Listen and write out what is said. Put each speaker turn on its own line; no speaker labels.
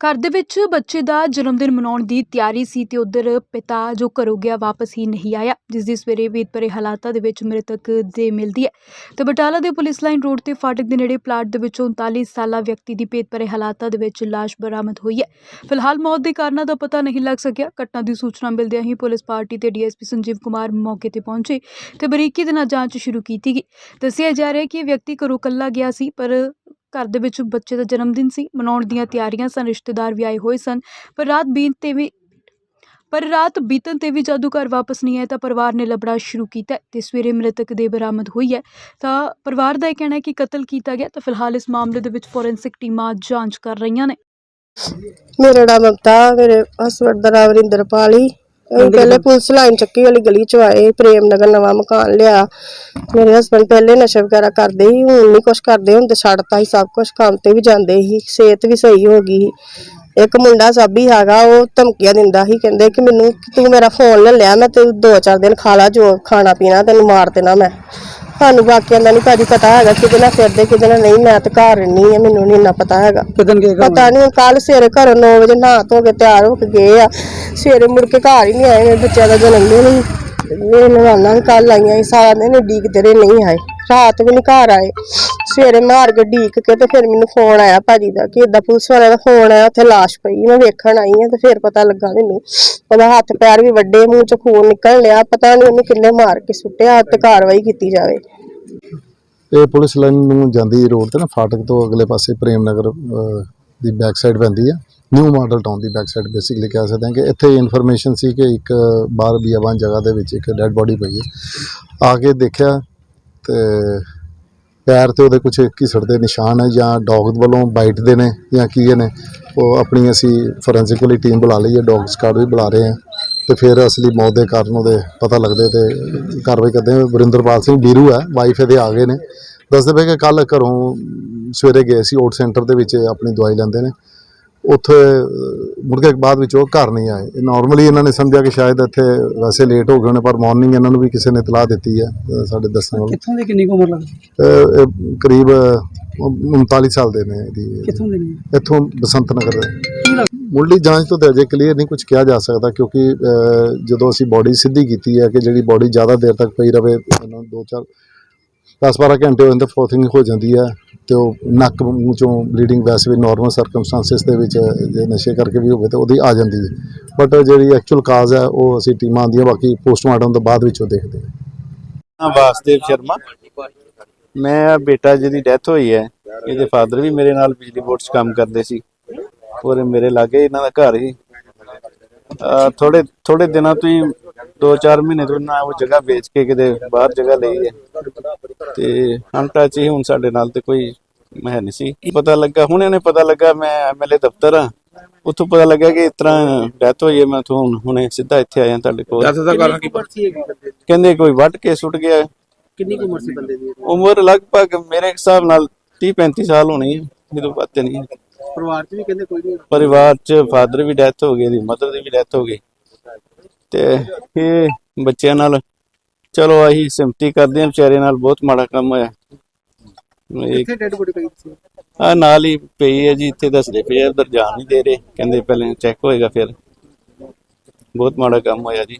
ਘਰ ਦੇ ਵਿੱਚ ਬੱਚੇ ਦਾ ਜਨਮ ਦਿਨ ਮਨਾਉਣ ਦੀ ਤਿਆਰੀ ਸੀ ਤੇ ਉਧਰ ਪਿਤਾ ਜੋ ਘਰੋਂ ਗਿਆ ਵਾਪਸ ਹੀ ਨਹੀਂ ਆਇਆ, ਜਿਸ ਦੀ ਸਵੇਰੇ ਵੇਦਪਰੇ ਹਾਲਾਤਾਂ ਦੇ ਵਿੱਚ ਮ੍ਰਿਤਕ ਦੇ ਮਿਲਦੀ ਹੈ। ਤੇ ਬਟਾਲਾ ਦੇ ਪੁਲਿਸ ਲਾਈਨ ਰੋਡ ਤੇ ਫਾਟਕ ਦੇ ਨੇੜੇ ਪਲਾਟ ਦੇ ਵਿੱਚੋਂ 39 ਸਾਲਾ ਵਿਅਕਤੀ ਦੀ ਭੇਤਭਰੇ ਹਾਲਾਤਾਂ ਦੇ ਵਿੱਚ ਲਾਸ਼ ਬਰਾਮਦ ਹੋਈ ਹੈ। ਫਿਲਹਾਲ ਮੌਤ ਦੇ ਕਾਰਨਾਂ ਦਾ ਪਤਾ ਨਹੀਂ ਲੱਗ ਸਕਿਆ। ਘਟਨਾ ਦੀ ਸੂਚਨਾ ਮਿਲਦਿਆਂ ਹੀ ਪੁਲਿਸ ਪਾਰਟੀ ਤੇ ਡੀਐਸਪੀ ਸੰਜੀਵ ਕੁਮਾਰ ਮੌਕੇ ਤੇ ਪਹੁੰਚੇ ਤੇ ਬਰੀਕੀ ਦੇ ਨਾਲ ਜਾਂਚ ਸ਼ੁਰੂ ਕੀਤੀ ਗਈ। ਦੱਸਿਆ ਜਾ ਰਿਹਾ ਹੈ ਕਿ ਇਹ ਵਿਅਕਤੀ ਘਰੋਂ ਇਕੱਲਾ ਗਿਆ ਸੀ, ਪਰ ਘਰ ਦੇ ਵਿੱਚ ਬੱਚੇ ਦਾ ਜਨਮ ਦਿਨ ਸੀ, ਮਨਾਉਣ ਦੀਆਂ ਤਿਆਰੀਆਂ ਸਨ, ਰਿਸ਼ਤੇਦਾਰ ਵੀ ਆਏ ਹੋਏ ਸਨ, ਪਰ ਰਾਤ ਬੀਤ ਤੇ ਵੀ, ਪਰ ਰਾਤ ਬੀਤਣ ਤੇ ਵੀ ਜਦੋਂ ਘਰ ਵਾਪਸ ਨਹੀਂ ਆਇਆ ਤਾਂ ਪਰਿਵਾਰ ਨੇ ਲੱਭਣਾ ਸ਼ੁਰੂ ਕੀਤਾ ਤੇ ਸਵੇਰੇ ਮ੍ਰਿਤਕ ਦੇ ਬਰਾਮਦ ਹੋਈ ਹੈ। ਤਾਂ ਪਰਿਵਾਰ ਦਾ ਇਹ ਕਹਿਣਾ ਹੈ ਕਿ ਕਤਲ ਕੀਤਾ ਗਿਆ, ਤਾਂ ਫਿਲਹਾਲ ਇਸ ਮਾਮਲੇ ਦੇ ਵਿੱਚ ਫੋਰੈਂਸਿਕ ਟੀਮਾਂ ਜਾਂਚ ਕਰ ਰਹੀਆਂ ਨੇ।
ਮੇਰਾ ਨਾਮ ਮਮਤਾ, ਮੇਰੇ ਹਸਬੰਦ ਦਾ ਨਾਮ ਰਿੰਦਰਪਾਲੀ ਅਸੀਂ ਪਹਿਲੇ ਪੁਲਿਸ ਲਾਈਨ ਚੱਕੀ ਵਾਲੀ ਗਲੀ ਚ ਆਏ ਪ੍ਰੇਮ ਨਗਰ ਨਵਾਂ ਮਕਾਨ ਲਿਆ। ਮੇਰੇ ਹਸਬੰਦ ਪਹਿਲੇ ਨਸ਼ਾ ਵਗੈਰਾ ਕਰਦੇ ਸੀ ਹੁਣ ਨਹੀਂ ਕੁਛ ਕਰਦੇ ਹੁਣ ਤੇ ਛੱਡਤਾ ਹੀ ਸਭ ਕੁਝ ਕੰਮ ਤੇ ਵੀ ਜਾਂਦੇ ਸੀ ਸਿਹਤ ਵੀ ਸਹੀ ਹੋ ਗਈ ਸੀ। ਇੱਕ ਮੁੰਡਾ ਸਾਬੀ ਹੈਗਾ ਉਹ ਧਮਕੀਆਂ ਦਿੰਦਾ ਸੀ ਕਹਿੰਦੇ ਕਿ ਮੈਨੂੰ ਤੂੰ ਮੇਰਾ ਫੋਨ ਲੈ ਲਿਆ ਮੈਂ ਤੇ ਦੋ ਚਾਰ ਦਿਨ ਖਾ ਲਾ ਜੋ ਖਾਣਾ ਪੀਣਾ ਤੈਨੂੰ ਮਾਰ ਦੇਣਾ ਮੈਂ। ਸਾਨੂੰ ਬਾਕੀਆਂ ਦਾ ਨਹੀਂ ਭਾਜੀ ਪਤਾ ਹੈਗਾ ਕਿਹਦੇ ਨਾਲ ਫਿਰਦੇ ਕਿਹਦੇ ਨਾਲ ਨਹੀਂ ਮੈਂ ਤੇ ਘਰ ਰਹਿੰਦੀ ਆ ਮੈਨੂੰ ਨਹੀਂ ਇੰਨਾ ਪਤਾ ਹੈਗਾ।
ਕਿਦਨ ਕੇ ਘਰ?
ਪਤਾ ਨਹੀਂ ਕੱਲ ਸਵੇਰੇ ਘਰੋਂ 9 ਵਜੇ ਨਹਾ ਧੋ ਕੇ ਤਿਆਰ ਹੋ ਕੇ ਗਏ ਆ। ਸਵੇਰੇ ਮੁੜ ਕੇ ਘਰ ਹੀ ਨਹੀਂ ਆਏ ਮੇਰੇ ਬੱਚਿਆਂ ਦਾ ਜਨਮ ਦਿਨ ਸੀ ਮੇਰੇ ਨਵਾਨਾ ਵੀ ਕੱਲ ਆਈਆਂ ਸੀ ਸਾਰਾ ਦਿਨ ਡੀਕਦੇ ਰਹੇ ਨਹੀਂ ਆਏ ਰਾਤ ਵੀ ਨਹੀਂ ਘਰ ਆਏ। ਸਵੇਰੇ ਮਾਰ ਕੇ ਡੀਕ ਕੇ ਤੇ ਫਿਰ ਮੈਨੂੰ ਫੋਨ ਆਇਆ ਭਾਜੀ ਦਾ ਕਿ ਏਦਾਂ ਪੁਲਿਸ ਵਾਲਿਆਂ ਦਾ ਫੋਨ ਆਇਆ, ਉੱਥੇ ਲਾਸ਼ ਪਈ ਮੈਂ ਵੇਖਣ ਆਈ ਆ ਤੇ ਫਿਰ ਪਤਾ ਲੱਗਾ ਮੈਨੂੰ ਉਹਦਾ ਹੱਥ ਪੈਰ ਵੀ ਵੱਡੇ, ਮੂੰਹ ਚ ਖੂਨ ਨਿਕਲ ਲਿਆ, ਪਤਾ ਨਹੀਂ ਉਹਨੂੰ ਕਿੰਨੇ ਮਾਰ ਕੇ ਸੁੱਟਿਆ ਤੇ ਕਾਰਵਾਈ ਕੀਤੀ ਜਾਵੇ।
ਇਹ ਪੁਲਿਸ ਲਾਈਨ ਨੂੰ ਜਾਂਦੀ ਰੋਡ ਤੇ ਨਾ, ਫਾਟਕ ਤੋਂ ਅਗਲੇ ਪਾਸੇ ਪ੍ਰੇਮ ਨਗਰ ਦੀ ਬੈਕ ਸਾਈਡ ਪੈਂਦੀ ਹੈ ਨਿਊ ਮਾਡਲ ਟਾਊਨ ਦੀ ਬੈਕ ਸਾਈਡ ਬੇਸਿਕਲੀ ਕਹਿ ਸਕਦੇ ਹਾਂ ਕਿ ਇੱਥੇ ਇਨਫੋਰਮੇਸ਼ਨ ਸੀ ਕਿ ਇੱਕ ਬਾਹਰ ਬੀਆਬਾਨ ਜਗ੍ਹਾ ਦੇ ਵਿੱਚ ਇੱਕ ਡੈੱਡ ਬੋਡੀ ਪਈ ਹੈ ਆ ਕੇ ਦੇਖਿਆ ਤੇ ਪੈਰ ਤੇ ਉਹਦੇ ਕੁਝ ਘਿਸੜ ਦੇ ਨਿਸ਼ਾਨ ਹੈ ਜਾਂ ਡੌਗ ਵੱਲੋਂ ਬਾਈਟ ਦੇ ਨੇ ਜਾਂ ਕੀ ਨੇ ਉਹ ਆਪਣੀ ਅਸੀਂ ਫੋਰੈਂਸਿਕ ਵਾਲੀ ਟੀਮ ਬੁਲਾ ਲਈ ਹੈ, ਡੌਗ ਸਕਾਡ ਵੀ ਬੁਲਾ ਰਹੇ ਹਾਂ ਤੇ ਫਿਰ ਅਸਲੀ ਮੌਤ ਦੇ ਕਾਰਨ ਉਹਦੇ ਪਤਾ ਲੱਗਦੇ ਤੇ ਕਾਰਵਾਈ ਕਰਦੇ ਹਾਂ। ਵਰਿੰਦਰਪਾਲ ਸਿੰਘ ਬੀਰੂ ਹੈ ਵਾਈਫ ਇਹਦੇ ਆ ਗਏ ਨੇ। ਦੱਸਦੇ ਪਏ ਕਿ ਕੱਲ ਘਰੋਂ ਸਵੇਰੇ ਗਏ ਸੀ ਓਟ ਸੈਂਟਰ ਦੇ ਵਿੱਚ ਆਪਣੀ ਦਵਾਈ ਲੈਂਦੇ ਨੇ। ਉੱਥੇ ਮੁੜ ਕੇ ਬਾਅਦ ਵਿੱਚ ਉਹ ਘਰ ਨਹੀਂ ਆਏ। ਨਾਰਮਲੀ ਇਹਨਾਂ ਨੇ ਸਮਝਿਆ ਕਿ ਸ਼ਾਇਦ ਇੱਥੇ ਵੈਸੇ ਲੇਟ ਹੋ ਗਏ ਪਰ ਮਾਰਨਿੰਗ ਇਹਨਾਂ ਨੂੰ ਵੀ ਕਿਸੇ ਨੇ ਇਤਲਾਹ ਦਿੱਤੀ ਹੈ ਸਾਡੇ ਦੱਸਣ ਵਾਲੇ।
ਕਿੱਥੋਂ ਦੀ ਕਿੰਨੀ ਕੁ ਉਮਰ ਲੱਗਦੀ?
ਕਰੀਬ ਅਹ, 39 ਸਾਲ ਦੇ ਨੇ ਇਹਦੀ।
ਕਿੱਥੋਂ ਦੀ ਨਹੀਂ
ਇੱਥੋਂ ਬਸੰਤ ਨਗਰ ਦੇ ਮੁੱਢਲੀ ਜਾਂਚ ਤੋਂ ਤਾਂ ਅਜੇ ਕਲੀਅਰ ਨਹੀਂ ਕੁਝ ਕਿਹਾ ਜਾ ਸਕਦਾ ਕਿਉਂਕਿ ਜਦੋਂ ਅਸੀਂ ਬੋਡੀ ਸਿੱਧੀ ਕੀਤੀ ਹੈ ਕਿ ਜਿਹੜੀ ਬੋਡੀ ਜ਼ਿਆਦਾ ਦੇਰ ਤੱਕ ਪਈ ਰਵੇ ਇਹਨਾਂ ਦੋ ਚਾਰ 10-12 ਘੰਟੇ ਹੋ ਜਾਂਦੇ ਫਰੋਥਿੰਗ ਹੋ ਜਾਂਦੀ ਹੈ ਤੇ ਉਹ ਨੱਕ ਮੂੰਹ ਚੋਂ ਬਲੀਡਿੰਗ ਵੈਸੇ ਵੀ ਨਾਰਮਲ ਸਰਕਮਸਟੈਂਸਸ ਦੇ ਵਿੱਚ ਜੇ ਨਸ਼ੇ ਕਰਕੇ ਵੀ ਹੋਵੇ ਤਾਂ ਉਹਦੀ ਆ ਜਾਂਦੀ ਹੈ। ਬਟ ਜਿਹੜੀ ਐਕਚੁਅਲ ਕਾਜ਼ ਹੈ ਉਹ ਅਸੀਂ ਟੀਮਾਂ ਆਉਂਦੀਆਂ ਬਾਕੀ ਪੋਸਟਮਾਰਟਮ ਤੋਂ ਬਾਅਦ ਵਿੱਚ ਉਹ ਦੇਖਦੇ ਹਾਂ।
ਵਾਸਦੇਵ ਸ਼ਰਮਾ। ਮੈਂ ਬੇਟਾ ਜਿਹਦੀ ਡੈਥ ਹੋਈ ਹੈ। ਇਹਦੇ ਫਾਦਰ ਵੀ ਮੇਰੇ ਨਾਲ ਬਿਜਲੀ ਬੋਰਡ 'ਚ ਕੰਮ ਕਰਦੇ ਸੀ। ਔਰ ਮੇਰੇ ਲਾਗੇ ਇਹਨਾਂ ਦਾ ਘਰ ਹੀ ਥੋੜੇ ਥੋੜੇ ਦਿਨਾਂ ਤੋਂ ਹੀ 2-4 ਮਹੀਨੇ ਤੋਂ ਨਾ ਉਹ ਜਗ੍ਹਾ ਵੇਚ ਕੇ ਕਿਤੇ ਬਾਹਰ ਜਗ੍ਹਾ ਲਈ ਹੈ। ਤੇ ਅਨਟੱਚ ਹੀ ਹੁਣ ਸਾਡੇ ਨਾਲ ਤੇ ਕੋਈ ਹੈ ਨਹੀਂ ਸੀ। ਪਤਾ ਲੱਗਾ ਹੁਣ ਇਹਨੇ ਪਤਾ ਲੱਗਾ ਮੈਂ ਐਮਐਲਏ ਦਫ਼ਤਰ ਆ ਉੱਥੋਂ ਪਤਾ ਲੱਗਾ ਕਿ ਇਸ ਤਰ੍ਹਾਂ ਡੈਥ ਹੋਈ ਹੈ ਮੈਂ ਤੋਂ ਹੁਣੇ ਸਿੱਧਾ ਇੱਥੇ ਆਇਆ ਤੁਹਾਡੇ ਕੋਲ।
ਦੱਸ ਦਾ ਕਾਰਨ ਕੀ ਪਰਚੀ ਹੈਗੀ ਬੰਦੇ ਦੀ?
ਕਹਿੰਦੇ ਕੋਈ ਵੱਢ ਕੇ ਸੁੱਟ ਗਿਆ।
ਕਿੰਨੀ ਕੁ ਉਮਰ ਸੀ ਬੰਦੇ ਦੀ?
ਉਮਰ ਲਗਭਗ ਮੇਰੇ ਹਿਸਾਬ ਨਾਲ 30 35 ਸਾਲ ਹੋਣੀ ਹੈ ਮੈਨੂੰ ਪਤਾ ਨਹੀਂ।
ਪਰਿਵਾਰ ਚ ਵੀ ਕਹਿੰਦੇ ਕੋਈ ਨਹੀਂ
ਪਰਿਵਾਰ ਚ ਫਾਦਰ ਵੀ ਡੈਥ ਹੋ ਗਈ ਦੀ ਮਦਰ ਦੀ ਵੀ ਡੈਥ ਹੋ ਗਈ। ਤੇ ਇਹ ਬੱਚਿਆਂ ਨਾਲ ਚਲੋ ਆਹੀ ਸਿੰਪਤੀ ਕਰਦੇ ਆ ਵਿਚਾਰੇ ਨਾਲ ਬਹੁਤ ਮਾੜਾ ਕੰਮ ਹੋਇਆ। ਇੱਕ
ਕਿੱਥੇ ਡੈਡ ਬੋਡੀ ਪਈ ਸੀ?
ਆ ਨਾਲ ਹੀ ਪਈ ਹੈ ਜੀ ਇੱਥੇ ਦੱਸਦੇ ਪਏ ਆ, ਉੱਧਰ ਜਾਣ ਨਹੀਂ ਦੇ ਰਹੇ ਕਹਿੰਦੇ ਪਹਿਲੇ ਚੈੱਕ ਹੋਏਗਾ ਫਿਰ। ਬਹੁਤ ਮਾੜਾ ਕੰਮ ਹੋਇਆ ਜੀ।